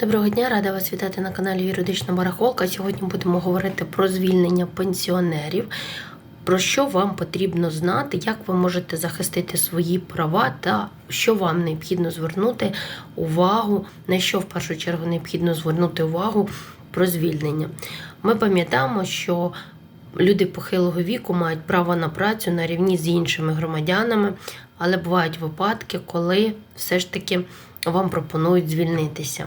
Доброго дня, рада вас вітати на каналі Юридична Барахолка. Сьогодні будемо говорити про звільнення пенсіонерів. Про що вам потрібно знати, як ви можете захистити свої права та що вам необхідно звернути увагу, на що в першу чергу необхідно звернути увагу про звільнення. Ми пам'ятаємо, що люди похилого віку мають право на працю на рівні з іншими громадянами, але бувають випадки, коли все ж таки вам пропонують звільнитися.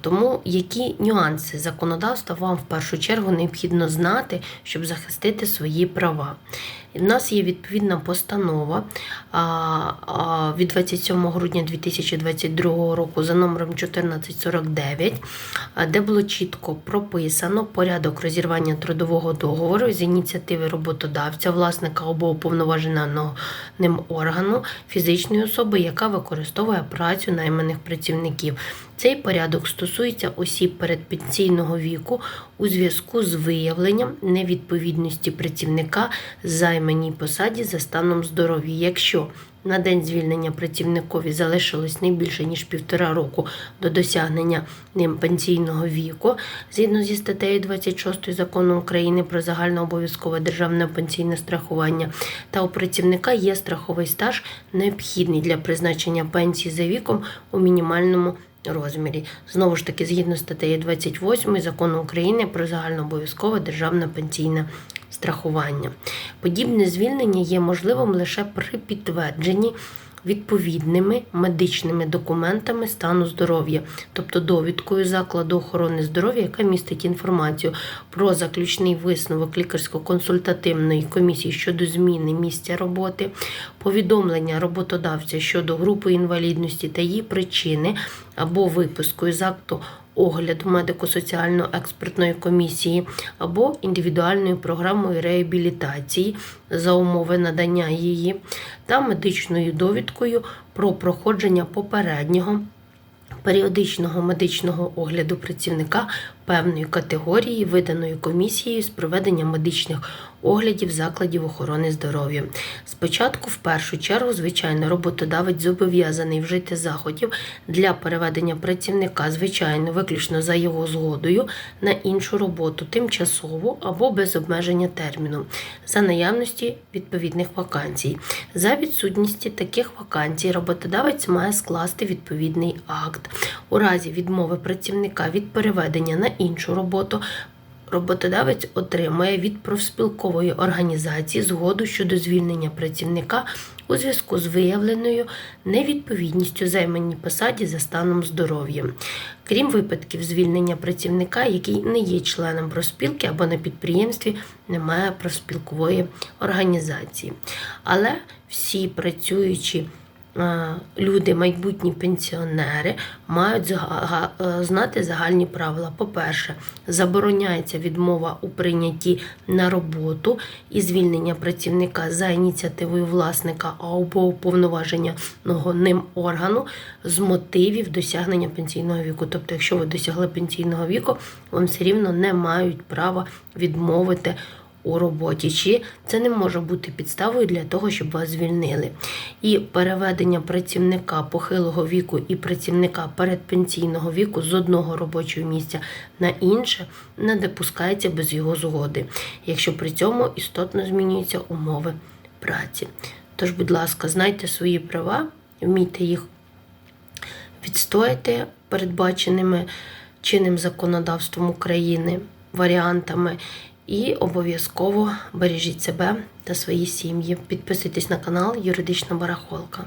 тому які нюанси законодавства вам в першу чергу необхідно знати, щоб захистити свої права? В нас є відповідна постанова від 27 грудня 2022 року за номером 1449, де було чітко прописано порядок розірвання трудового договору з ініціативи роботодавця, власника або уповноваженого ним органу фізичної особи, яка використовує працю найманих працівників. Цей порядок стосується осіб передпенсійного віку у зв'язку з виявленням невідповідності працівника займаній посаді за станом здоров'я. Якщо на день звільнення працівникові залишилось не більше ніж півтора року до досягнення ним пенсійного віку, згідно зі статтею 26 закону України про загальнообов'язкове державне пенсійне страхування, та у працівника є страховий стаж необхідний для призначення пенсії за віком у мінімальному розмірі. Знову ж таки, згідно статтею 28 закону України про загальнообов'язкове державне пенсійне страхування. Подібне звільнення є можливим лише при підтвердженні відповідними медичними документами стану здоров'я, тобто довідкою закладу охорони здоров'я, яка містить інформацію про заключний висновок лікарсько-консультативної комісії щодо зміни місця роботи, повідомлення роботодавця щодо групи інвалідності та її причини або виписку з акту огляду медико-соціально-експертної комісії або індивідуальною програмою реабілітації за умови надання її та медичною довідкою про проходження попереднього періодичного медичного огляду працівника певної категорії, виданої комісією з проведення медичних оглядів закладів охорони здоров'я. Спочатку, в першу чергу, звичайно, роботодавець зобов'язаний вжити заходів для переведення працівника, звичайно, виключно за його згодою, на іншу роботу, тимчасово або без обмеження терміну, за наявності відповідних вакансій. За відсутністю таких вакансій роботодавець має скласти відповідний акт. У разі відмови працівника від переведення на іншу роботу. Роботодавець отримує від профспілкової організації згоду щодо звільнення працівника у зв'язку з виявленою невідповідністю займаній посаді за станом здоров'я. Крім випадків звільнення працівника, який не є членом профспілки або на підприємстві немає профспілкової організації. Але всі працюючі люди, майбутні пенсіонери, мають е, знати загальні правила. По-перше, забороняється відмова у прийнятті на роботу і звільнення працівника за ініціативою власника або уповноваженого ним органу з мотивів досягнення пенсійного віку. Тобто, якщо ви досягли пенсійного віку, вам все рівно не мають права відмовити у роботі, чи це не може бути підставою для того, щоб вас звільнили. І переведення працівника похилого віку і працівника передпенсійного віку з одного робочого місця на інше не допускається без його згоди, якщо при цьому істотно змінюються умови праці. Тож, будь ласка, знайте свої права, вмійте їх відстояти передбаченими чинним законодавством України варіантами. І обов'язково бережіть себе та свої сім'ї. Підписуйтесь на канал Юридична Барахолка.